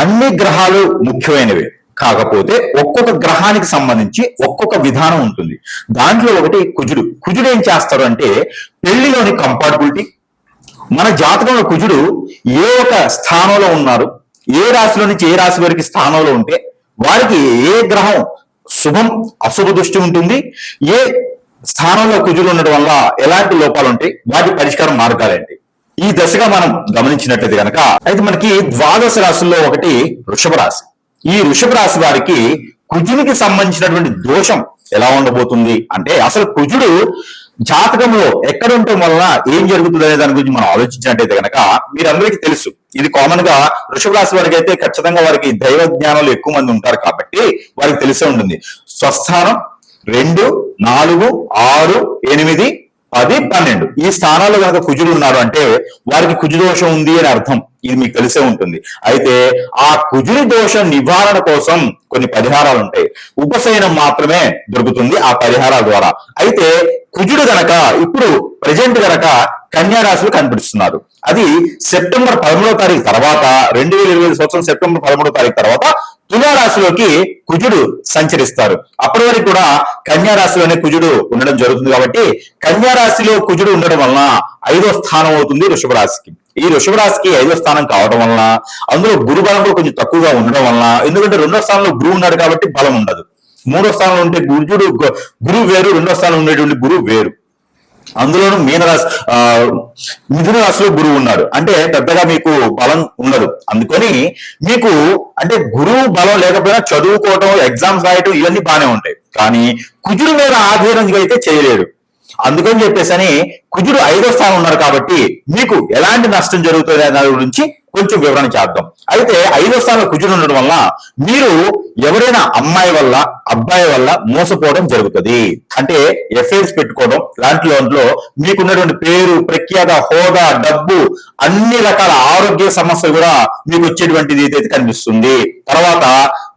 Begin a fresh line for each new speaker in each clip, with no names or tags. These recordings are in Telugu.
అన్ని గ్రహాలు ముఖ్యమైనవే. కాకపోతే ఒక్కొక్క గ్రహానికి సంబంధించి ఒక్కొక్క విధానం ఉంటుంది. దాంట్లో ఒకటి కుజుడు. కుజుడు ఏం చేస్తారు అంటే పెళ్ళిలోని కంపాటబిలిటీ మన జాతకంలో కుజుడు ఏ ఒక స్థానంలో ఉన్నారు ఏ రాశిలో నుంచి ఏ రాశి వరకు స్థానంలో ఉంటే వారికి ఏ గ్రహం శుభం అశుభ దృష్టి ఉంటుంది. ఏ స్థానంలో కుజులు ఉండడం వల్ల ఎలాంటి లోపాలు ఉంటాయి? వాటి పరిష్కారం మార్గాలేంటి ఈ దశగా మనం గమనించినట్లయితే కనుక అయితే మనకి ద్వాదశ రాశుల్లో ఒకటి వృషభ రాశి. ఈ వృషభ రాశి వారికి కుజునికి సంబంధించినటువంటి దోషం ఎలా ఉండబోతుంది అంటే అసలు కుజుడు జాతకంలో ఎక్కడ ఉండటం వలన ఏం జరుగుతుంది అనే దాని గురించి మనం ఆలోచించినట్టయితే కనుక మీరందరికీ తెలుసు. ఇది కామన్గా వృషభ రాశి వారికి అయితే ఖచ్చితంగా వారికి దైవ జ్ఞానాలు ఎక్కువ మంది ఉంటారు కాబట్టి వారికి తెలిసే ఉంటుంది. స్వస్థానం రెండు నాలుగు ఆరు ఎనిమిది పది పన్నెండు. ఈ స్థానాల్లో కనుక కుజుడు ఉన్నారు అంటే వారికి కుజు దోషం ఉంది అని అర్థం. ఇది మీకు తెలిసే ఉంటుంది. అయితే ఆ కుజుడి దోషం నివారణ కోసం కొన్ని పరిహారాలు ఉంటాయి. ఉపశయనం మాత్రమే దొరుకుతుంది ఆ పరిహారాల ద్వారా. అయితే కుజుడు గనక ఇప్పుడు ప్రజెంట్ గనక కన్యా రాశిలో కనిపిస్తున్నారు. అది సెప్టెంబర్ పదమూడో తారీఖు తర్వాత రెండు వేల ఇరవై సంవత్సరం సెప్టెంబర్ పదమూడో తారీఖు తర్వాత తులారాశిలోకి కుజుడు సంచరిస్తారు. అప్పటి వరకు కూడా కన్యా రాశిలోనే కుజుడు ఉండడం జరుగుతుంది కాబట్టి కన్యా రాశిలో కుజుడు ఉండడం వలన ఐదో స్థానం అవుతుంది వృషభ రాశికి. ఈ వృషభ రాశికి ఐదో స్థానం కావడం వలన అందులో గురు బలం కూడా కొంచెం తక్కువగా ఉండడం వలన ఎందుకంటే రెండో స్థానంలో గురువు ఉన్నాడు కాబట్టి బలం ఉండదు. మూడో స్థానంలో ఉంటే గురుజుడు గురువు వేరు రెండో స్థానంలో ఉండేటువంటి గురువు వేరు. అందులోనూ మీనరాశి ఆ మిథున రాశిలో గురువు ఉన్నాడు. అంటే పెద్దగా మీకు బలం ఉండదు. అందుకని మీకు అంటే గురువు బలం లేకపోయినా చదువుకోవటం ఎగ్జామ్స్ రాయటం ఇవన్నీ బాగానే ఉంటాయి. కానీ కుజుడు మీద ఆధీనంగా అయితే చేయలేడు. అందుకని చెప్పేసి కుజుడు ఐదో స్థానం ఉన్నారు కాబట్టి మీకు ఎలాంటి నష్టం జరుగుతుంది అనే దాని గురించి కొంచెం వివరణ చేద్దాం. అయితే ఐదో స్థానంలో కుజుడు ఉండడం వల్ల మీరు ఎవరైనా అమ్మాయి వల్ల అబ్బాయి వల్ల మోసపోవడం జరుగుతుంది. అంటే ఎఫ్ఐఆర్స్ పెట్టుకోవడం లాంటి దాంట్లో మీకున్నటువంటి పేరు ప్రఖ్యాత హోదా డబ్బు అన్ని రకాల ఆరోగ్య సమస్యలు కూడా మీకు వచ్చేటువంటిది ఏదైతే కనిపిస్తుంది. తర్వాత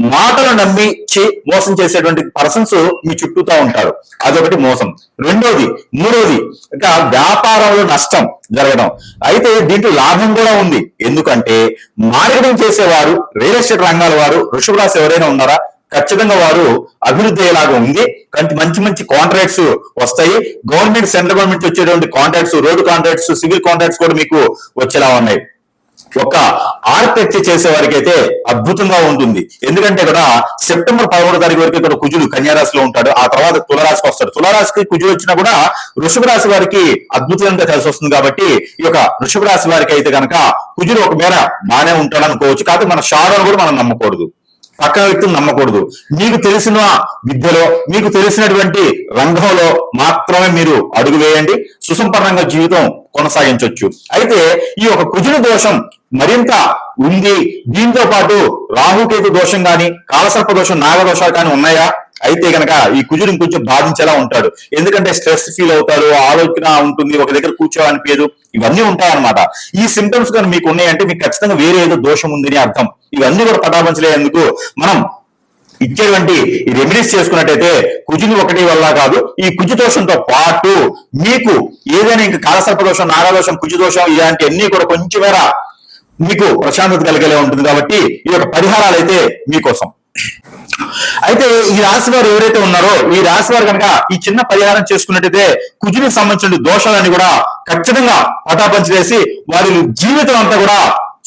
మాటలు నమ్మించి మోసం చేసేటువంటి పర్సన్స్ మీ చుట్టూతా ఉంటారు. అదొకటి మోసం. రెండోది మూడోది ఇంకా వ్యాపారంలో నష్టం జరగడం. అయితే దీంట్లో లాభం కూడా ఉంది. ఎందుకంటే మార్కెటింగ్ చేసేవారు రియల్ ఎస్టేట్ రంగాల వారు ఋషభ రాశి ఎవరైనా ఉన్నారా? ఖచ్చితంగా వారు అభివృద్ధి అయ్యేలాగా ఉంది. కానీ మంచి మంచి కాంట్రాక్ట్స్ వస్తాయి. గవర్నమెంట్ సెంట్రల్ గవర్నమెంట్ వచ్చేటువంటి contracts road contracts civil contracts కూడా మీకు వచ్చేలా ఉన్నాయి. ఒక ఆర్కిటెక్చర్ చేసే వారికి అయితే అద్భుతంగా ఉంటుంది. ఎందుకంటే ఇక్కడ సెప్టెంబర్ పదమూడు తారీఖు వరకు ఇక్కడ కుజుడు కన్యారాశిలో ఉంటాడు. ఆ తర్వాత తులరాశికి వస్తాడు. తులరాశికి కుజుడు వచ్చినా కూడా వృషభ రాశి వారికి అద్భుతంగా కలిసి వస్తుంది కాబట్టి ఈ యొక్క వృషభ రాశి వారికి అయితే కనుక కుజుడు ఒక మేర బాగానే ఉంటాడు అనుకోవచ్చు. కాకపోతే మన షాడోను కూడా మనం నమ్మకూడదు. పక్క వ్యక్తిని నమ్మకూడదు. మీకు తెలిసిన విద్యలో మీకు తెలిసినటువంటి రంగంలో మాత్రమే మీరు అడుగు వేయండి. సుసంపన్నంగా జీవితం కొనసాగించవచ్చు అయితే ఈ యొక్క కుజుడు దోషం మరింత ఉంది. దీంతో పాటు రాహుకేతు దోషం గాని కాలసర్ప దోషం నాగదోషాలు కానీ ఉన్నాయా? అయితే గనక ఈ కుజుడిని కొంచెం బాధించేలా ఉంటాడు. ఎందుకంటే స్ట్రెస్ ఫీల్ అవుతారు ఆలోచన ఉంటుంది ఒక దగ్గర కూర్చోవాలనిపించదు. ఇవన్నీ ఉంటాయన్నమాట. ఈ సిమ్టమ్స్ కానీ మీకు ఉన్నాయంటే మీకు ఖచ్చితంగా వేరే ఏదో దోషం ఉందని అర్థం. ఇవన్నీ కూడా పటాపంచలేందుకు మనం ఇచ్చేటువంటి రెమెడీస్ చేసుకున్నట్టయితే కుజుని ఒకటి వల్ల కాదు ఈ కుజు దోషంతో పాటు మీకు ఏదైనా ఇంకా కాలసర్ప దోషం నాగదోషం కుజు దోషం ఇలాంటి అన్ని కూడా కొంచెం మేర మీకు ప్రశాంతత కలిగేలా ఉంటుంది కాబట్టి ఈ యొక్క పరిహారాలు అయితే మీకోసం. అయితే ఈ రాశి వారు ఎవరైతే ఉన్నారో ఈ రాశి వారు కనుక ఈ చిన్న పరిహారం చేసుకున్నట్టయితే కుజునికి సంబంధించిన దోషాలన్నీ కూడా ఖచ్చితంగా పటాపంచి వేసి వారి జీవితం అంతా కూడా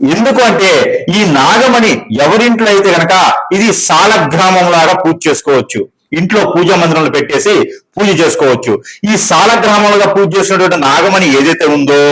ఎందుకు అంటే ఈ నాగమణి ఎవరింట్లో అయితే గనక ఇది సాలగ్రామం లాగా పూజ చేసుకోవచ్చు. ఇంట్లో పూజ మందిరంలో పెట్టేసి పూజ చేసుకోవచ్చు. ఈ సాలగ్రామంలో పూజ చేసినటువంటి నాగమణి ఏదైతే ఉందో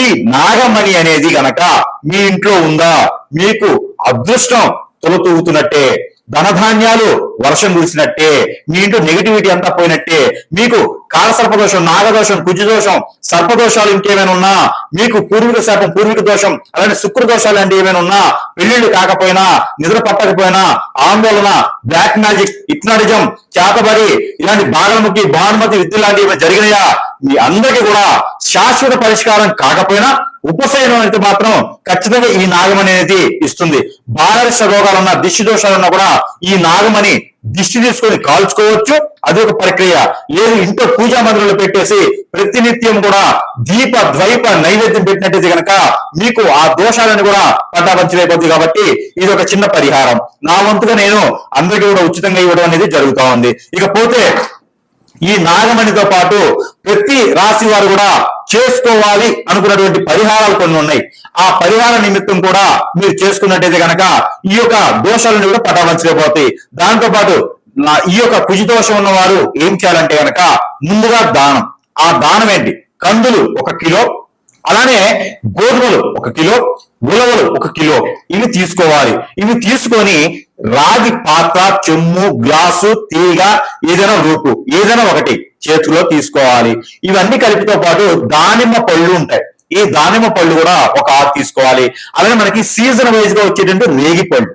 ఈ నాగమణి అనేది గనక మీ ఇంట్లో ఉందా? మీకు అదృష్టం తొలతూగుతున్నట్టే. ధనధాన్యాలు వర్షం కురిసినట్టే మీ ఇంట్లో నెగిటివిటీ అంతా పోయినట్టే మీకు కాలసర్పదోషం నాగదోషం కుజదోషం సర్పదోషాలు ఇంకేమైనా ఉన్నా మీకు పూర్వీక శాపం పూర్వీక దోషం అలాంటి శుక్ర దోషాలు లాంటివి ఏమైనా ఉన్నా పెళ్ళిళ్ళు కాకపోయినా నిద్ర పట్టకపోయినా ఆందోళన బ్లాక్ మ్యాజిక్ ఇట్నాడిజం చేతబడి ఇలాంటి బాగలముఖి భానుమతి విద్య లాంటివి ఏమైనా జరిగినాయా? మీ అందరికీ కూడా శాశ్వత పరిష్కారం కాకపోయినా ఉపశమనం అయితే మాత్రం ఖచ్చితంగా ఈ నాగమణి అనేది ఇస్తుంది. బాలరిష్ట రోగాలున్నా దిష్టి దోషాలున్నా కూడా ఈ నాగమని దిష్టి తీసుకొని కాల్చుకోవచ్చు. అది ఒక ప్రక్రియ. లేదు ఇంట్లో పూజా మందిరంలో పెట్టేసి ప్రతినిత్యం కూడా దీప ద్వైప నైవేద్యం పెట్టినట్టయితే కనుక మీకు ఆ దోషాలను కూడా పట్టాపంచమైపోతుంది కాబట్టి ఇది ఒక చిన్న పరిహారం. నా వంతుగా నేను అందరికీ కూడా ఉచితంగా ఇవ్వడం అనేది జరుగుతా ఉంది. ఇకపోతే ఈ నాగమణితో పాటు ప్రతి రాశి వారు కూడా చేసుకోవాలి అనుకున్నటువంటి పరిహారాలు కొన్ని ఉన్నాయి. ఆ పరిహార నిమిత్తం కూడా మీరు చేసుకున్నట్టయితే కనుక ఈ యొక్క దోషాలను కూడా పటావంచలేకపోతాయి దాంతో పాటు ఈ యొక్క కుజిదోషం ఉన్న వారు ఏం చేయాలంటే గనక ముందుగా దానం. ఆ దానం ఏంటి? కందులు ఒక కిలో అలానే గోధుమలు ఒక కిలో ఉలవలు ఒక కిలో. ఇవి తీసుకోవాలి. ఇవి తీసుకొని రాగి పాత్ర చెమ్ము గ్లాసు తీగ ఏదైనా రూపు ఏదైనా ఒకటి చేతిలో తీసుకోవాలి. ఇవన్నీ కలిపితో పాటు దానిమ్మ పళ్ళు ఉంటాయి. ఈ దానిమ్మ పళ్ళు కూడా ఒక ఆరు తీసుకోవాలి. అలానే మనకి సీజన్ వైజ్గా వచ్చేటంటే రేగి పళ్ళు.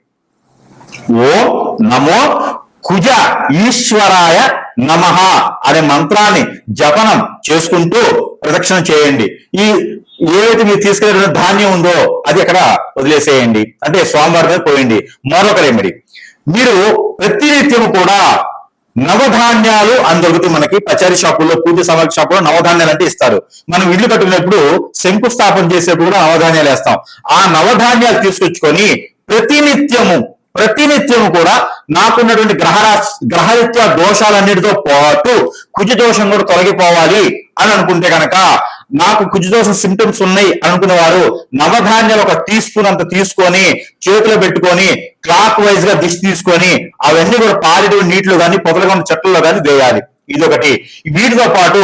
ఓ నమో కుజ ఈశ్వరాయ నమ అనే మంత్రాన్ని జపనం చేసుకుంటూ ప్రదక్షిణ చేయండి. ఈ ఏదైతే మీరు తీసుకెళ్ళిన ధాన్యం ఉందో అది అక్కడ వదిలేసేయండి. అంటే స్వామివారి మీద పోయండి. మరొక రెమెడీ మీరు ప్రతినిత్యం కూడా నవధాన్యాలు అని దొరుకుతాయి మనకి పచారీ షాపుల్లో పూజ సామాగ్రి షాపులో నవధాన్యాలు అంటే ఇస్తారు. మనం ఇల్లు కట్టుకునేప్పుడు శంకుస్థాపన చేసేప్పుడు కూడా నవధాన్యాలు వేస్తాం. ఆ నవధాన్యాలు తీసుకొచ్చుకొని ప్రతినిత్యము ప్రతినిత్యం కూడా నాకున్నటువంటి గ్రహరా గ్రహరీత్యా దోషాలన్నిటితో పాటు కుజ దోషం కూడా తొలగిపోవాలి అని అనుకుంటే కనుక నాకు కుజ దోషం సిమ్టమ్స్ ఉన్నాయి అనుకున్న వారు నవధాన్యాలు ఒక టీ స్పూన్ అంత తీసుకొని చేతిలో పెట్టుకొని క్లాక్ వైజ్గా దిష్టి తీసుకొని అవన్నీ కూడా పాలిటివ్ నీటిలో కానీ పొదలగొండ చెట్లలో కానీ వేయాలి. ఇదొకటి. వీటితో పాటు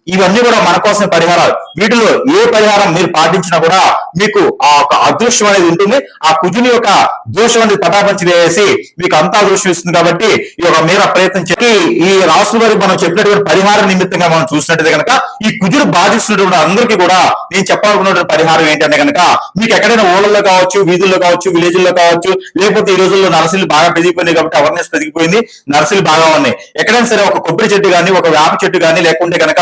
ఇవన్నీ కూడా మన కోసం పరిహారాలు. వీటిలో ఏ పరిహారం మీరు పాటించినా కూడా మీకు ఆ ఒక అదృష్టం అనేది ఉంటుంది. ఆ కుజుని యొక్క దోషం అనేది పటాపంచి వేసి మీకు అంతా దోషం ఇస్తుంది కాబట్టి ఈ యొక్క మేర ప్రయత్నం చెప్పి ఈ రాసుల వారికి మనం చెప్పినటువంటి పరిహార నిమిత్తంగా మనం చూసినట్టయితే కనుక ఈ కుజుడు బాధిస్తున్నటువంటి అందరికీ కూడా నేను చెప్పాలనుకున్నటువంటి పరిహారం ఏంటంటే కనుక మీకు ఎక్కడైనా ఊళ్ళల్లో కావచ్చు వీధుల్లో కావచ్చు విలేజ్ల్లో కావచ్చు లేకపోతే ఈ రోజుల్లో నర్సులు బాగా పెరిగిపోయినాయి కాబట్టి అవేర్నెస్ పెరిగిపోయింది. నర్సులు బాగా ఉన్నాయి. ఎక్కడైనా సరే ఒక కొబ్బరి చెట్టు కానీ ఒక వేప చెట్టు కానీ లేకుంటే కనుక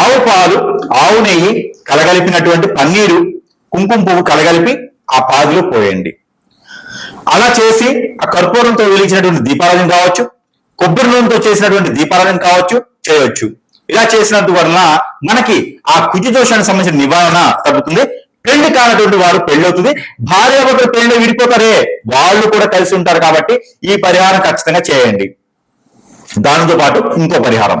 ఆవు పాలు ఆవు నెయ్యి కలగలిపినటువంటి పన్నీరు కుంకుమ పువ్వు కలగలిపి ఆ పాదిలో పోయండి. అలా చేసి ఆ కర్పూరంతో వెలిగించినటువంటి దీపారాధన కావచ్చు కొబ్బరి నూనెతో చేసినటువంటి దీపారాధన కావచ్చు చేయవచ్చు. ఇలా చేసినందు వలన మనకి ఆ కుజ దోషానికి సంబంధించిన నివారణ తగ్గుతుంది. పెళ్ళి కానటువంటి వారు పెళ్ళి అవుతుంది భార్య ఒకరు పెళ్ళి విడిపోతారే వాళ్ళు కూడా కలిసి ఉంటారు కాబట్టి ఈ పరిహారం ఖచ్చితంగా చేయండి. దానితో పాటు ఇంకో పరిహారం.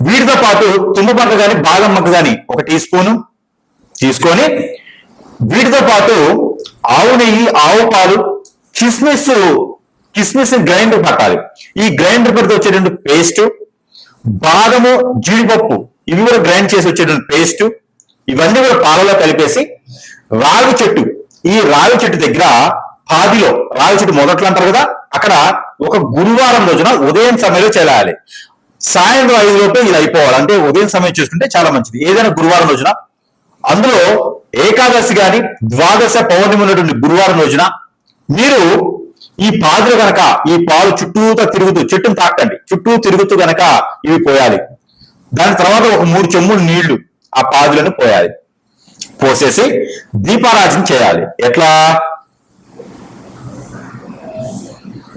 వీటితో పాటు తుమ్మపక్క కానీ బాదం మక్క కానీ ఒక టీ స్పూను తీసుకొని వీటితో పాటు ఆవు నెయ్యి ఆవు పాలు కిస్మిస్ కిస్మిస్ గ్రైండర్ పట్టాలి. ఈ గ్రైండర్ పెడితే వచ్చేటువంటి పేస్ట్ బాదము జీడిపప్పు ఇవి కూడా గ్రైండ్ చేసి వచ్చేటువంటి పేస్ట్ ఇవన్నీ కూడా పాలలో కలిపేసి రావి చెట్టు ఈ రావి చెట్టు దగ్గర పాదిలో రావి చెట్టు మొదట్లో అంటారు కదా అక్కడ ఒక గురువారం రోజున ఉదయం సమయంలో చేయాలి సాయంత్రం ఐదు లోపే ఇది అయిపోవాలి. అంటే ఉదయం సమయం చూసుకుంటే చాలా మంచిది. ఏదైనా గురువారం రోజున. అందులో ఏకాదశి గాని ద్వాదశ పౌర్ణమి ఉన్నటువంటి గురువారం రోజున మీరు ఈ పాదులు గనక ఈ పాలు చుట్టూతో తిరుగుతూ చెట్టును తాకండి. చుట్టూ తిరుగుతూ గనక ఇవి పోయాలి. దాని తర్వాత ఒక మూడు చెమ్ములు నీళ్ళు ఆ పాదులను పోయాలి. పోసేసి దీపారాజన చేయాలి. ఎట్లా?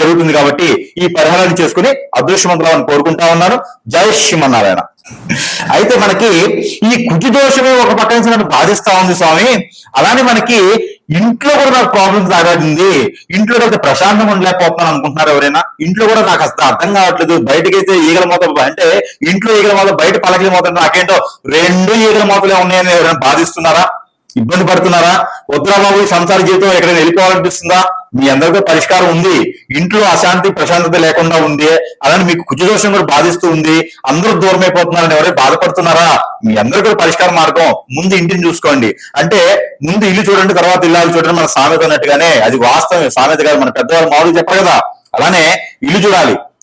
జరుగుతుంది కాబట్టి ఈ పరిహారాన్ని చేసుకుని అదృష్టవంతులను కోరుకుంటా ఉన్నాను. జై శ్రీమన్నారాయణ. అయితే మనకి ఈ కుటి దోషమే ఒక పక్క నుంచి నన్ను బాధిస్తా ఉంది స్వామి. అలానే మనకి ఇంట్లో కూడా నాకు ప్రాబ్లమ్స్ రాగడింది ఇంట్లో అయితే ప్రశాంతంగా ఉండలేకపోతున్నాను అనుకుంటున్నారు ఎవరైనా. ఇంట్లో కూడా నాకు అసలు అర్థం కావట్లేదు. బయటకి అయితే ఈగల మోత అంటే ఇంట్లో ఈగల మోత బయట పలకల మోత నాకేంటో రెండు ఈగల మోతలే ఉన్నాయని ఎవరైనా బాధిస్తున్నారా? ఇబ్బంది పడుతున్నారా? వద్దురా బాబు సంసార జీవితం ఎక్కడైనా వెళ్ళిపోవాలనిపిస్తుందా? మీ అందరికీ పరిష్కారం ఉంది. ఇంట్లో అశాంతి ప్రశాంతత లేకుండా ఉంది. అలానే మీకు కుజదోషం కూడా బాధిస్తూ ఉంది. అందరూ దూరం అయిపోతున్నారని ఎవరైనా బాధపడుతున్నారా? మీ అందరికీ కూడా పరిష్కార మార్గం ముందు ఇంటిని చూసుకోండి. అంటే ముందు ఇల్లు చూడండి తర్వాత ఇల్లాలు చూడండి మన సామెత అన్నట్టుగానే అది వాస్తవం సామెత కాదు మన పెద్దవాళ్ళు మామూలుగా చెప్పరు కదా. అలానే ఇల్లు చూడాలి.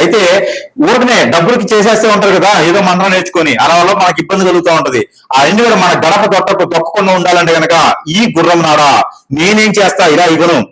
అయితే ఊరికనే డబ్బులకి చేసేస్తే ఉంటారు కదా ఏదో మంత్రం నేర్చుకొని అలా వల్ల మనకి ఇబ్బంది కలుగుతూ ఉంటది. ఆ ఇంటి కూడా మన గడప తొట్టకు తొక్కకుండా ఉండాలంటే గనక ఈ గుర్రం నాడా నేనేం చేస్తా ఇలా ఇవ్వను.